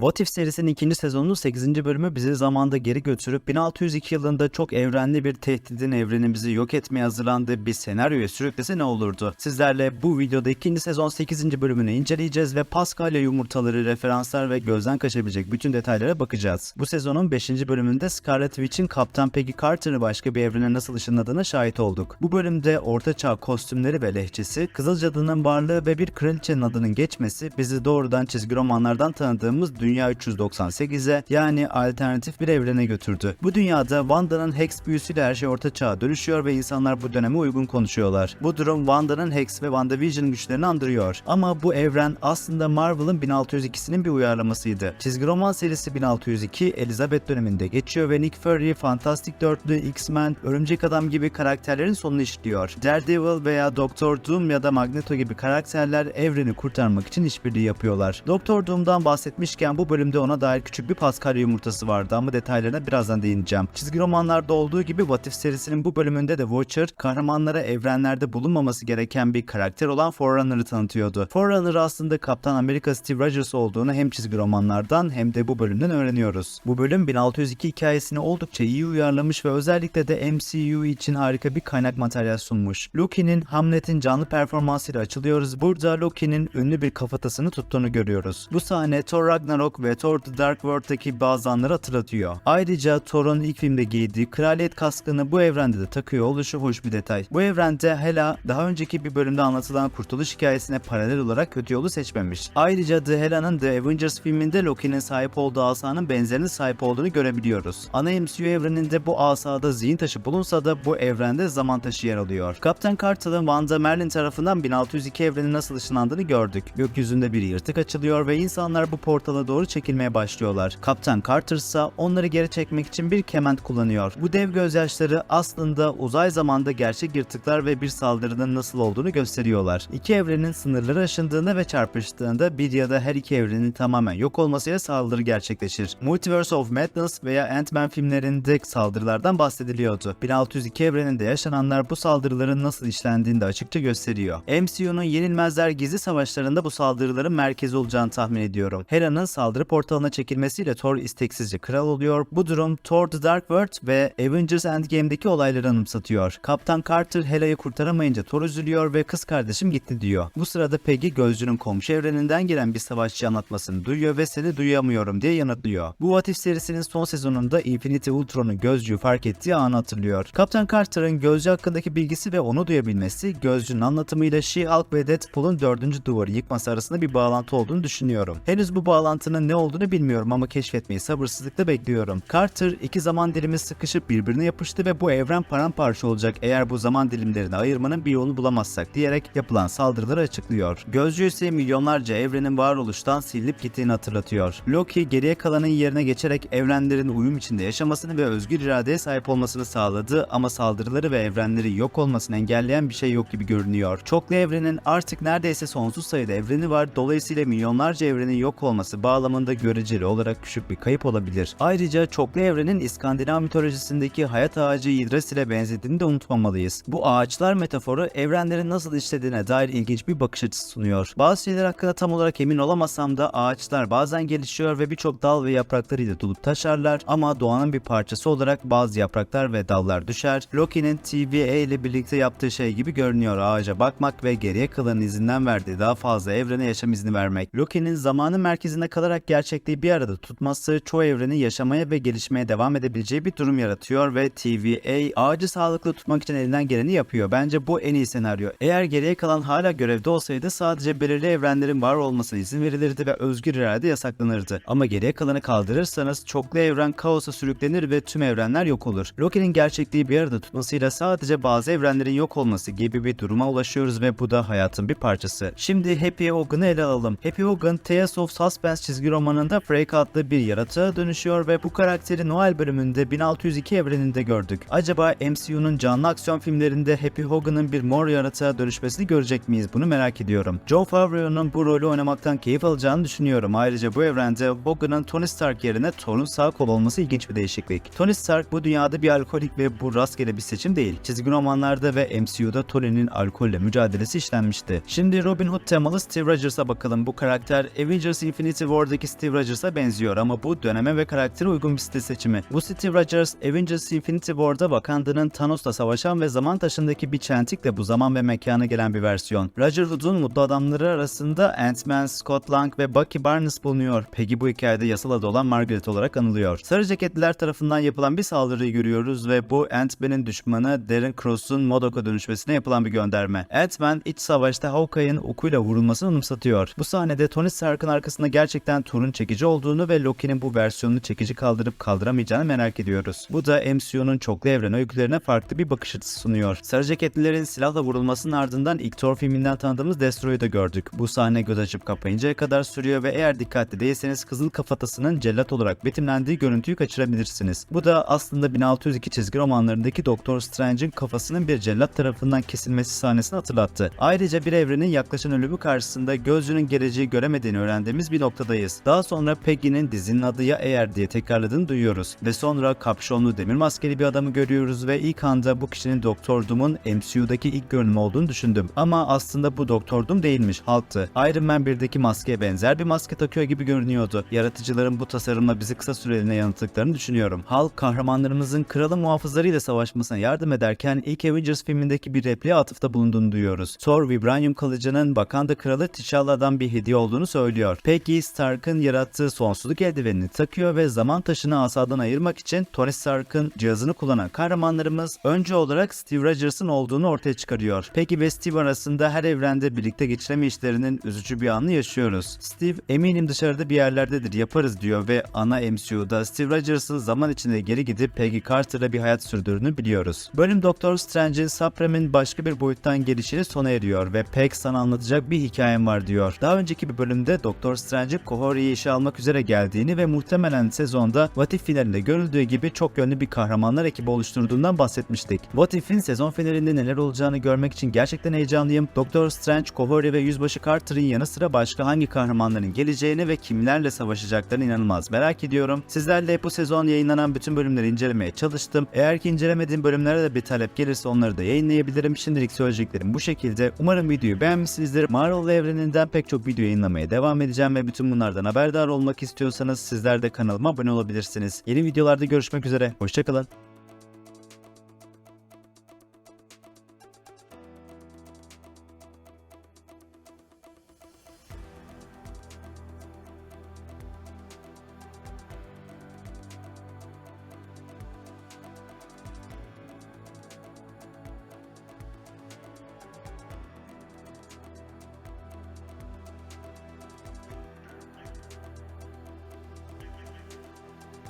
What If serisinin ikinci sezonunun 8. bölümü bizi zamanda geri götürüp 1602 yılında çok evrenli bir tehdidin evrenimizi yok etmeye hazırlandığı bir senaryoya sürüklese ne olurdu? Sizlerle bu videoda ikinci sezon 8. bölümünü inceleyeceğiz ve Paskalya yumurtaları, referanslar ve gözden kaçabilecek bütün detaylara bakacağız. Bu sezonun 5. bölümünde Scarlet Witch'in Kaptan Peggy Carter'ı başka bir evrene nasıl ışınladığına şahit olduk. Bu bölümde ortaçağ kostümleri ve lehçesi, Kızıl Cadı'nın varlığı ve bir kraliçenin adının geçmesi bizi doğrudan çizgi romanlardan tanıdığımız Dünya 398'e yani alternatif bir evrene götürdü. Bu dünyada Wanda'nın Hex büyüsüyle her şey orta çağa dönüşüyor ve insanlar bu döneme uygun konuşuyorlar. Bu durum Wanda'nın Hex ve WandaVision güçlerini andırıyor. Ama bu evren aslında Marvel'ın 1602'sinin bir uyarlamasıydı. Çizgi roman serisi 1602 Elizabeth döneminde geçiyor ve Nick Fury, Fantastic Dörtlü, X-Men, Örümcek Adam gibi karakterlerin sonunu işliyor. Daredevil veya Doktor Doom ya da Magneto gibi karakterler evreni kurtarmak için işbirliği yapıyorlar. Doktor Doom'dan bahsetmişken bu bölümde ona dair küçük bir Paskalya yumurtası vardı ama detaylarına birazdan değineceğim. Çizgi romanlarda olduğu gibi What If serisinin bu bölümünde de Watcher kahramanlara evrenlerde bulunmaması gereken bir karakter olan Forerunner'ı tanıtıyordu. Forerunner aslında Kaptan Amerika Steve Rogers olduğunu hem çizgi romanlardan hem de bu bölümden öğreniyoruz. Bu bölüm 1602 hikayesini oldukça iyi uyarlamış ve özellikle de MCU için harika bir kaynak materyal sunmuş. Loki'nin Hamlet'in canlı performansıyla açılıyoruz. Burada Loki'nin ünlü bir kafatasını tuttuğunu görüyoruz. Bu sahne Thor Ragnarok ve Thor The Dark World'daki bazı anları hatırlatıyor. Ayrıca Thor'un ilk filmde giydiği kraliyet kaskını bu evrende de takıyor oluşu hoş bir detay. Bu evrende Hela daha önceki bir bölümde anlatılan kurtuluş hikayesine paralel olarak kötü yolu seçmemiş. Ayrıca The Hela'nın The Avengers filminde Loki'nin sahip olduğu asanın benzerini sahip olduğunu görebiliyoruz. Ana MCU evreninde bu asada zihin taşı bulunsa da bu evrende zaman taşı yer alıyor. Kaptan Carter'ın Wanda Merlin tarafından 1602 evreni nasıl ışınlandığını gördük. Gökyüzünde bir yırtık açılıyor ve insanlar bu portala doğru çekilmeye başlıyorlar. Kaptan Carter ise onları geri çekmek için bir kement kullanıyor. Bu dev gözyaşları aslında uzay zamanda gerçek yırtıklar ve bir saldırının nasıl olduğunu gösteriyorlar. İki evrenin sınırları aşındığında ve çarpıştığında bir ya da her iki evrenin tamamen yok olmasıyla saldırı gerçekleşir. Multiverse of Madness veya Ant-Man filmlerinde saldırılardan bahsediliyordu. 1602 evreninde yaşananlar bu saldırıların nasıl işlendiğini de açıkça gösteriyor. MCU'nun yenilmezler gizli savaşlarında bu saldırıların merkezi olacağını tahmin ediyorum. Hela'nın saldırı portalına çekilmesiyle Thor isteksizce kral oluyor. Bu durum Thor The Dark World ve Avengers Endgame'deki olayları anımsatıyor. Kaptan Carter Hela'yı kurtaramayınca Thor üzülüyor ve kız kardeşim gitti diyor. Bu sırada Peggy gözcünün komşu evreninden gelen bir savaşçı anlatmasını duyuyor ve seni duyamıyorum diye yanıtlıyor. Bu What If serisinin son sezonunda Infinity Ultron'un gözcüğü fark ettiği anı hatırlıyor. Kaptan Carter'ın gözcü hakkındaki bilgisi ve onu duyabilmesi gözcünün anlatımıyla She-Hulk ve Deadpool'un dördüncü duvarı yıkması arasında bir bağlantı olduğunu düşünüyorum. Henüz bu bağlantının ne olduğunu bilmiyorum ama keşfetmeyi sabırsızlıkla bekliyorum. Carter iki zaman dilimi sıkışıp birbirine yapıştı ve bu evren paramparça olacak eğer bu zaman dilimlerini ayırmanın bir yolunu bulamazsak diyerek yapılan saldırıları açıklıyor. Gözcü ise milyonlarca evrenin varoluştan silinip gittiğini hatırlatıyor. Loki geriye kalanın yerine geçerek evrenlerin uyum içinde yaşamasını ve özgür iradeye sahip olmasını sağladı ama saldırıları ve evrenleri yok olmasını engelleyen bir şey yok gibi görünüyor. Çoklu evrenin artık neredeyse sonsuz sayıda evreni var dolayısıyla milyonlarca evrenin yok olması bağlamında göreceli olarak küçük bir kayıp olabilir. Ayrıca çoklu evrenin İskandinav mitolojisindeki hayat ağacı Yggdrasil ile benzediğini de unutmamalıyız. Bu ağaçlar metaforu evrenlerin nasıl işlediğine dair ilginç bir bakış açısı sunuyor. Bazı şeyler hakkında tam olarak emin olamasam da ağaçlar bazen gelişiyor ve birçok dal ve yapraklarıyla dolup taşarlar ama doğanın bir parçası olarak bazı yapraklar ve dallar düşer. Loki'nin TVA ile birlikte yaptığı şey gibi görünüyor ağaca bakmak ve geriye kalan izinden verdiği daha fazla evrene yaşam izni vermek. Loki'nin zamanın merkezinde kalarak gerçekliği bir arada tutması çoğu evreni yaşamaya ve gelişmeye devam edebileceği bir durum yaratıyor ve TVA ağacı sağlıklı tutmak için elinden geleni yapıyor. Bence bu en iyi senaryo. Eğer geriye kalan hala görevde olsaydı sadece belirli evrenlerin var olmasına izin verilirdi ve özgür irade yasaklanırdı. Ama geriye kalanı kaldırırsanız çoklu evren kaosa sürüklenir ve tüm evrenler yok olur. Loki'nin gerçekliği bir arada tutmasıyla sadece bazı evrenlerin yok olması gibi bir duruma ulaşıyoruz ve bu da hayatın bir parçası. Şimdi Happy Hogan'ı ele alalım. Happy Hogan Tales of Suspense çizgi romanında Freak adlı bir yaratığa dönüşüyor ve bu karakteri Noel bölümünde 1602 evreninde gördük. Acaba MCU'nun canlı aksiyon filmlerinde Happy Hogan'ın bir mor yaratığa dönüşmesini görecek miyiz? Bunu merak ediyorum. Jon Favreau'nun bu rolü oynamaktan keyif alacağını düşünüyorum. Ayrıca bu evrende Hogan'ın Tony Stark yerine Thor'un sağ kol olması ilginç bir değişiklik. Tony Stark bu dünyada bir alkolik ve bu rastgele bir seçim değil. Çizgi romanlarda ve MCU'da Tony'nin alkolle mücadelesi işlenmişti. Şimdi Robin Hood temalı Steve Rogers'a bakalım. Bu karakter Avengers Infinity War Thor'daki Steve Rogers'a benziyor ama bu döneme ve karaktere uygun bir stil seçimi. Bu Steve Rogers, Avengers Infinity War'da Wakanda'nın Thanos'la savaşan ve zaman taşındaki bir çentikle bu zaman ve mekana gelen bir versiyon. Roger Hood'un mutlu adamları arasında Ant-Man, Scott Lang ve Bucky Barnes bulunuyor. Peggy bu hikayede yasal adı olan Margaret olarak anılıyor. Sarı ceketliler tarafından yapılan bir saldırıyı görüyoruz ve bu Ant-Man'in düşmanı Darren Cross'un Modok'a dönüşmesine yapılan bir gönderme. Ant-Man iç savaşta Hawkeye'in okuyla vurulmasını anımsatıyor. Bu sahnede Tony Stark'ın arkasında gerçekten Thor'un çekici olduğunu ve Loki'nin bu versiyonunu çekici kaldırıp kaldıramayacağını merak ediyoruz. Bu da MCU'nun çoklu evren öykülerine farklı bir bakış açısı sunuyor. Sarı ceketlilerin silahla vurulmasının ardından ilk Thor filminden tanıdığımız Destroy'u da gördük. Bu sahne göz açıp kapayıncaya kadar sürüyor ve eğer dikkatli değilseniz Kızıl Kafatası'nın cellat olarak betimlendiği görüntüyü kaçırabilirsiniz. Bu da aslında 1602 çizgi romanlarındaki Doktor Strange'in kafasının bir cellat tarafından kesilmesi sahnesini hatırlattı. Ayrıca bir evrenin yaklaşan ölümü karşısında gözcünün geleceği göremediğini öğrendiğimiz bir noktadayız. Daha sonra Peggy'nin dizinin adı ya eğer diye tekrarladığını duyuyoruz. Ve sonra kapşonlu demir maskeli bir adamı görüyoruz ve ilk anda bu kişinin Doktor Doom'un MCU'daki ilk görünümü olduğunu düşündüm. Ama aslında bu Doktor Doom değilmiş, halktı. Iron Man 1'deki maskeye benzer bir maske takıyor gibi görünüyordu. Yaratıcıların bu tasarımla bizi kısa süreliğine yanılttıklarını düşünüyorum. Hulk kahramanlarımızın kralın muhafızlarıyla savaşmasına yardım ederken ilk Avengers filmindeki bir repliğe atıfta bulunduğunu duyuyoruz. Thor Vibranium kılıcının Wakanda kralı T'Challa'dan bir hediye olduğunu söylüyor. Peggy Stark'ın yarattığı sonsuzluk eldivenini takıyor ve zaman taşını asadan ayırmak için Tony Stark'ın cihazını kullanan kahramanlarımız önce olarak Steve Rogers'ın olduğunu ortaya çıkarıyor. Peggy ve Steve arasında her evrende birlikte geçiremeyişlerinin üzücü bir anını yaşıyoruz. Steve eminim dışarıda bir yerlerdedir yaparız diyor ve ana MCU'da Steve Rogers'ın zaman içinde geri gidip Peggy Carter'la bir hayat sürdürdüğünü biliyoruz. Bölüm Doktor Strange'in Supreme'in başka bir boyuttan gelişini sona eriyor ve Peg sana anlatacak bir hikayem var diyor. Daha önceki bir bölümde Doktor Strange'in Kohori'yi işe almak üzere geldiğini ve muhtemelen sezonda What If finalinde görüldüğü gibi çok yönlü bir kahramanlar ekibi oluşturduğundan bahsetmiştik. What If'in sezon finalinde neler olacağını görmek için gerçekten heyecanlıyım. Doktor Strange, Kohori ve Yüzbaşı Carter'ın yanı sıra başka hangi kahramanların geleceğini ve kimlerle savaşacaklarını inanılmaz merak ediyorum. Sizlerle bu sezon yayınlanan bütün bölümleri incelemeye çalıştım. Eğer ki incelemediğim bölümlere de bir talep gelirse onları da yayınlayabilirim. Şimdilik söyleyeceklerim bu şekilde. Umarım videoyu beğenmişsinizdir. Marvel evreninden pek çok video yayınlamaya devam edeceğim ve bütün bunlardan haberdar olmak istiyorsanız sizler de kanalıma abone olabilirsiniz. Yeni videolarda görüşmek üzere. Hoşçakalın.